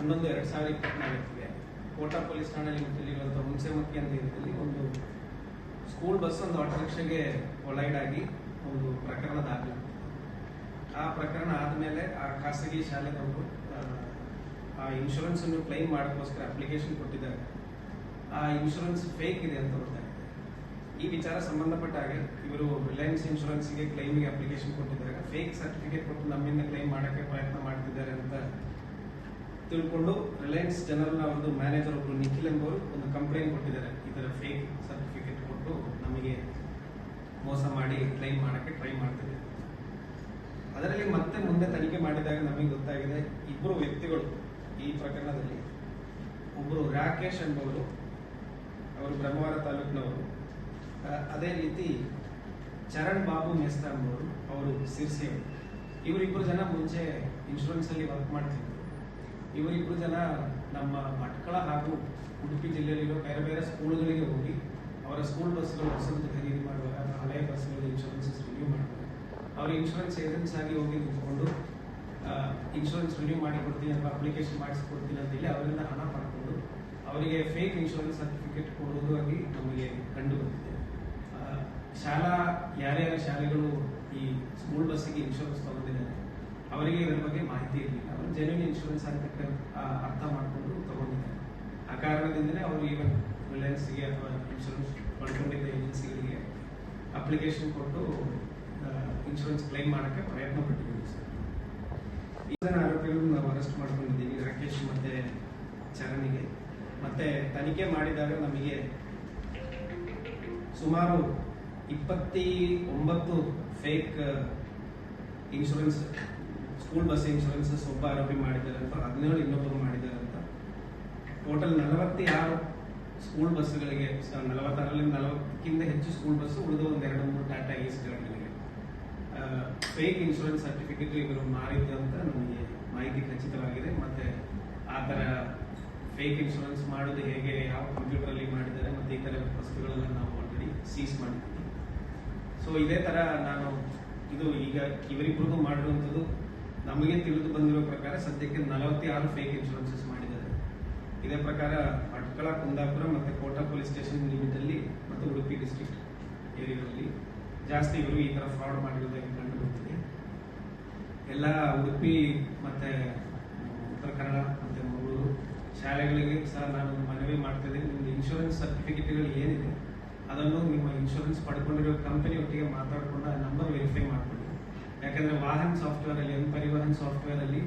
ಹನ್ನೊಂದು ಎರಡು ಸಾವಿರ ಇಪ್ಪತ್ನಾಲ್ಕಿಗೆ ಕೋಟಾ ಪೊಲೀಸ್ ಠಾಣೆಯಲ್ಲಿ ಲಿಮಿಟಲ್ಲಿರುವಂಥ ಹುಣಸೆಮಕ್ಕಿ ಅಂತ ಇದರಲ್ಲಿ ಒಂದು ಸ್ಕೂಲ್ ಬಸ್ ಒಂದು ಆಟೋ ರಿಕ್ಷಾಗೆ ಆಗಿ ಒಂದು ಪ್ರಕರಣ ದಾಖಲಾಗ್ತದೆ. ಆ ಪ್ರಕರಣ ಆದಮೇಲೆ ಆ ಖಾಸಗಿ ಶಾಲೆದವರು ಆ, ಆ ಇನ್ಶೂರೆನ್ಸ್ ಅನ್ನು ಕ್ಲೈಮ್ ಮಾಡೋಕ್ಕೋಸ್ಕರ ಅಪ್ಲಿಕೇಶನ್ ಕೊಟ್ಟಿದ್ದಾರೆ. ಆ ಇನ್ಶೂರೆನ್ಸ್ ಫೇಕ್ ಇದೆ ಅಂತ ಗೊತ್ತಾಗಿದೆ ಈ ವಿಚಾರ ಸಂಬಂಧಪಟ್ಟ ಹಾಗೆ ಇವರು ರಿಲಯನ್ಸ್ ಇನ್ಶೂರೆನ್ಸ್ಗೆ ಕ್ಲೈಮಿಗೆ ಅಪ್ಲಿಕೇಶನ್ ಕೊಟ್ಟಿದ್ದಾರೆ. ಫೇಕ್ ಸರ್ಟಿಫಿಕೇಟ್ ಕೊಟ್ಟು ನಮ್ಮಿಂದ ಕ್ಲೈಮ್ ಮಾಡೋಕ್ಕೆ ಪ್ರಯತ್ನ ಮಾಡ್ತಿದ್ದಾರೆ. ತಿಳ್ಕೊಂಡು ರಿಲಯನ್ಸ್ ಜನರಲ್ನ ಒಂದು ಮ್ಯಾನೇಜರ್ ಒಬ್ರು ನಿಖಿಲ್ ಎಂಬವರು ಒಂದು ಕಂಪ್ಲೇಂಟ್ ಕೊಟ್ಟಿದ್ದಾರೆ. ಇದರ ಫೇಕ್ ಸರ್ಟಿಫಿಕೇಟ್ ಕೊಟ್ಟು ನಮಗೆ ಮೋಸ ಮಾಡಿ ಕ್ಲೈಮ್ ಮಾಡೋಕ್ಕೆ ಟ್ರೈ ಮಾಡ್ತಿದೆ. ಅದರಲ್ಲಿ ಮತ್ತೆ ಮುಂದೆ ತನಿಖೆ ಮಾಡಿದಾಗ ನಮಗೆ ಗೊತ್ತಾಗಿದೆ ಇಬ್ಬರು ವ್ಯಕ್ತಿಗಳು ಈ ಪ್ರಕರಣದಲ್ಲಿ ಒಬ್ಬರು ರಾಕೇಶ್ ಎಂಬವರು, ಅವರು ಬ್ರಹ್ಮವಾರ ತಾಲೂಕಿನವರು ಅದೇ ರೀತಿ ಚರಣ್ ಬಾಬು ಮೇಸ್ತಾ ಎಂಬವರು, ಅವರು ಸಿರ್ಸಿಯವರು ಇವರಿಬ್ಬರು ಜನ ಮುಂಚೆ ಇನ್ಶೂರೆನ್ಸ್ ಅಲ್ಲಿ ವರ್ಕ್ ಮಾಡ್ತಿದ್ರು. ಇವರಿಬ್ಬರು ಜನ ನಮ್ಮ ಮಟ್ಕಳ ಹಾಗೂ ಉಡುಪಿ ಜಿಲ್ಲೆಯಲ್ಲಿರೋ ಬೇರೆ ಬೇರೆ ಸ್ಕೂಲ್ಗಳಿಗೆ ಹೋಗಿ ಅವರ ಸ್ಕೂಲ್ ಬಸ್ಗಳು ಹೊಸದು ಖರೀದಿ ಮಾಡುವಾಗ ಹಳೆಯ ಬಸ್ಗಳ ಇನ್ಶೂರೆನ್ಸಸ್ ರಿನ್ಯೂ ಮಾಡುವಾಗ ಅವ್ರ ಇನ್ಶೂರೆನ್ಸ್ ಏಜೆನ್ಸ್ ಆಗಿ ಹೋಗಿ ನಿಂತ್ಕೊಂಡು ಇನ್ಶೂರೆನ್ಸ್ ರಿನ್ಯೂ ಮಾಡಿ ಕೊಡ್ತೀನಿ ಅಥವಾ ಅಪ್ಲಿಕೇಶನ್ ಮಾಡಿಸ್ಕೊಡ್ತೀನಿ ಅಂತ ಹೇಳಿ ಅವರಿಂದ ಹಣ ಪಡ್ಕೊಂಡು ಅವರಿಗೆ ಫೇಕ್ ಇನ್ಶೂರೆನ್ಸ್ ಸರ್ಟಿಫಿಕೇಟ್ ಕೊಡೋದು ಆಗಿ ನಮಗೆ ಕಂಡು ಬಂದಿದೆ. ಶಾಲಾ, ಯಾರ್ಯಾರ ಶಾಲೆಗಳು ಈ ಸ್ಕೂಲ್ ಬಸ್ಸಿಗೆ ಇನ್ಶೂರೆನ್ಸ್ ತಗೊಂಡಿದ್ದಾರೆ ಅವರಿಗೆ ಇದರ ಬಗ್ಗೆ ಮಾಹಿತಿ ಇರಲಿಲ್ಲ. ಅವರು ಜೆನ್ಯೂನ್ ಇನ್ಶೂರೆನ್ಸ್ ಅಂತ ಅರ್ಥ ಮಾಡಿಕೊಂಡು ತಗೊಂಡಿದ್ದಾರೆ. ಆ ಕಾರಣದಿಂದಲೇ ಅವರು ಈವನ್ ರಿಲಯನ್ಸ್ಗೆ ಅಥವಾ ಇನ್ಶೂರೆನ್ಸ್ ಪಡ್ಕೊಂಡಿದ್ದ ಏಜೆನ್ಸಿಗಳಿಗೆ ಅಪ್ಲಿಕೇಶನ್ ಕೊಟ್ಟು ಇನ್ಶೂರೆನ್ಸ್ ಕ್ಲೈಮ್ ಮಾಡೋಕ್ಕೆ ಪ್ರಯತ್ನ ಪಟ್ಟಿದ್ದೀವಿ ಸರ್. ಈ ಜನ ಆರೋಪಿಗಳನ್ನು ನಾವು ಅರೆಸ್ಟ್ ಮಾಡ್ಕೊಂಡಿದ್ದೀವಿ. ರಾಕೇಶ್ ಮತ್ತು ಚರಣಿಗೆ. ಮತ್ತೆ ತನಿಖೆ ಮಾಡಿದಾಗ ನಮಗೆ ಸುಮಾರು ಇಪ್ಪತ್ತಿ ಒಂಬತ್ತು fake insurance school bus insurances ಒಬ್ಬ ಆರೋಪಿ ಮಾಡಿದ್ದಾರೆ ಅಂತ ಹದಿನೇಳು ಇನ್ನೊಬ್ಬರು ಮಾಡಿದ್ದಾರೆ ಅಂತ ಟೋಟಲ್ ನಲವತ್ತಾರು ಸ್ಕೂಲ್ ಬಸ್ಗಳಿಗೆ ನಲವತ್ತಾರಲ್ಲಿ ನಲವತ್ತಕ್ಕಿಂತ ಹೆಚ್ಚು ಸ್ಕೂಲ್ ಬಸ್ ಉಳಿದು ಒಂದು ಎರಡು ಮೂರು ಟಾಟಾ ಈಸ್ಗಳಿಗೆ ಫೇಕ್ ಇನ್ಶೂರೆನ್ಸ್ ಸರ್ಟಿಫಿಕೇಟ್ ಇವರು ಮಾರಿದ್ದು ಅಂತ ನಮಗೆ ಮಾಹಿತಿ ಖಚಿತವಾಗಿದೆ. ಮತ್ತು ಆ ಥರ ಫೇಕ್ ಇನ್ಶೂರೆನ್ಸ್ ಮಾಡೋದು ಹೇಗೆ, ಯಾವ ಕಂಪ್ಯೂಟರಲ್ಲಿ ಮಾಡಿದ್ದಾರೆ, ಮತ್ತು ಈ ಥರ ವಸ್ತುಗಳನ್ನು ನಾವು ಆಲ್ರೆಡಿ ಸೀಸ್ ಮಾಡಿದ್ದೀವಿ. ಸೊ ಇದೇ ಥರ ನಾನು ಇದು ಈಗ ಇವರಿಬ್ಬರಿಗೂ ಮಾಡಿರುವಂಥದ್ದು ನಮಗೆ ತಿಳಿದು ಬಂದಿರೋ ಪ್ರಕಾರ ಸದ್ಯಕ್ಕೆ ನಲವತ್ತಾರು ಫೇಕ್ ಇನ್ಶೂರೆನ್ಸಸ್ ಮಾಡಿದ್ದಾರೆ. ಇದೇ ಪ್ರಕಾರ ಭಟ್ಕಳ ಕುಂದಾಪುರ ಮತ್ತು ಕೋಟಾ ಪೊಲೀಸ್ ಸ್ಟೇಷನ್ ಲಿಮಿಟಲ್ಲಿ ಮತ್ತು ಉಡುಪಿ ಡಿಸ್ಟ್ರಿಕ್ಟ್ ಏರಿಯಾದಲ್ಲಿ ಜಾಸ್ತಿ ಇವರು ಈ ಥರ ಫ್ರಾಡ್ ಮಾಡಿರೋದಾಗಿ ಕಂಡು ಬರ್ತಿದೆ ಎಲ್ಲ ಉಡುಪಿ ಮತ್ತು ಉತ್ತರ ಕನ್ನಡ ಮತ್ತು ಮಂಗಳೂರು ಶಾಲೆಗಳಿಗೆ ಸಹ ನಾನು ಮನವಿ ಮಾಡ್ತಿದ್ದೀನಿ ನಿಮ್ಮದು ಇನ್ಶೂರೆನ್ಸ್ ಸರ್ಟಿಫಿಕೇಟ್ಗಳು ಏನಿದೆ ಅದನ್ನು ನಿಮ್ಮ ಇನ್ಶೂರೆನ್ಸ್ ಪಡ್ಕೊಂಡಿರೋ ಕಂಪನಿ ಒಟ್ಟಿಗೆ ಮಾತಾಡ್ಕೊಂಡು ಆ ನಂಬರ್ ವೆರಿಫೈ ಮಾಡ್ಕೊಳ್ಳಿ ಯಾಕಂದ್ರೆ ವಾಹನ್ ಸಾಫ್ಟ್ವೇರ್ ಅಲ್ಲಿ ಎಂ ಪರಿವಹನ್ ಸಾಫ್ಟ್ವೇರ್ ಅಲ್ಲಿ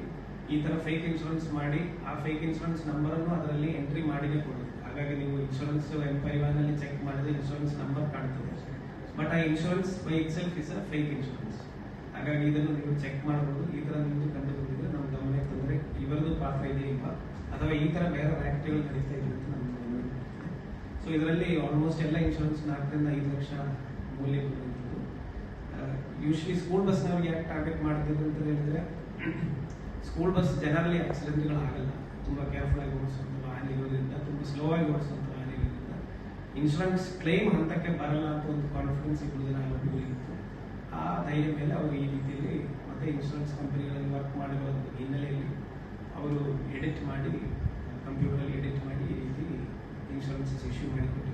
ಈ ತರ ಫೇಕ್ ಇನ್ಶೂರೆನ್ಸ್ ಮಾಡಿ, ಆ ಫೇಕ್ ಇನ್ಶೂರೆನ್ಸ್ ನಂಬರ್ ಅನ್ನು ಅದರಲ್ಲಿ ಎಂಟ್ರಿ ಮಾಡಿನೇ ಕೊಡುತ್ತೆ. ಹಾಗಾಗಿ ನೀವು ಇನ್ಶೂರೆನ್ಸ್ ಎಂ ಪರಿವಹನ್ ಅಲ್ಲಿ ಚೆಕ್ ಮಾಡಿದ್ರೆ ಇನ್ಶೂರೆನ್ಸ್ ನಂಬರ್ ಕಾಣ್ತದೆ ಬಟ್ ಆ insurance by itself is a fake insurance ಹಾಗಾಗಿ ಇದನ್ನು ನೀವು ಚೆಕ್ ಮಾಡಬಹುದು. ಈ ತರ ನಿಮ್ದು ಕಂಡು ಬಂದಿದ್ರೆ ನಮ್ಮ ಗಮನಕ್ಕೆ ತಂದ್ರೆ ಇವರದು ಪಾತ್ರ ಇದೆ ಇಲ್ವಾ ಅಥವಾ ಈ ತರ ಬೇರೆ ಆಕ್ಟಿವ್ ನಡೀತಾ ಇದೆ ಅಂತ ಸೊ ಇದರಲ್ಲಿ ಆಲ್ಮೋಸ್ಟ್ ಎಲ್ಲ ಇನ್ಶೂರೆನ್ಸ್ ನಾಲ್ಕರಿಂದ ಐದು ಲಕ್ಷ ಮೌಲ್ಯ ಯೂಶ್ವಲಿ ಸ್ಕೂಲ್ ಬಸ್ನವ್ರಿಗೆ ಯಾಕೆ ಟಾರ್ಗೆಟ್ ಮಾಡ್ತಿದ್ರು ಅಂತ ಹೇಳಿದ್ರೆ ಸ್ಕೂಲ್ ಬಸ್ ಜನರಲಿ ಆಕ್ಸಿಡೆಂಟ್ಗಳು ಆಗಲ್ಲ. ತುಂಬ ಕೇರ್ಫುಲ್ ಆಗಿ ಓಡಿಸುವಂಥ ವಾಹನ ಇರೋದ್ರಿಂದ, ತುಂಬ ಸ್ಲೋ ಆಗಿ ಓಡಿಸುವಂಥ ವಾಹನ ಇರೋದ್ರಿಂದ ಇನ್ಶೂರೆನ್ಸ್ ಕ್ಲೈಮ್ ಹಂತಕ್ಕೆ ಬರಲ್ಲ ಅಂತ ಒಂದು ಕಾನ್ಫಿಡೆನ್ಸ್ ಇಬ್ಬರು ಜನ ಇತ್ತು ಆ ಧೈರ್ಯ ಮೇಲೆ ಅವರು ಈ ರೀತಿಯಲ್ಲಿ ಮತ್ತೆ ಇನ್ಶೂರೆನ್ಸ್ ಕಂಪನಿಗಳಲ್ಲಿ ವರ್ಕ್ ಮಾಡಿರೋ ಹಿನ್ನೆಲೆಯಲ್ಲಿ ಅವರು ಎಡಿಟ್ ಮಾಡಿ ಕಂಪ್ಯೂಟರಲ್ಲಿ ಎಡಿಟ್ ಮಾಡಿ ಈ ರೀತಿ ಇನ್ಶೂರೆನ್ಸಸ್ ಇಶ್ಯೂ ಮಾಡಿ ಕೊಟ್ಟಿದ್ದಾರೆ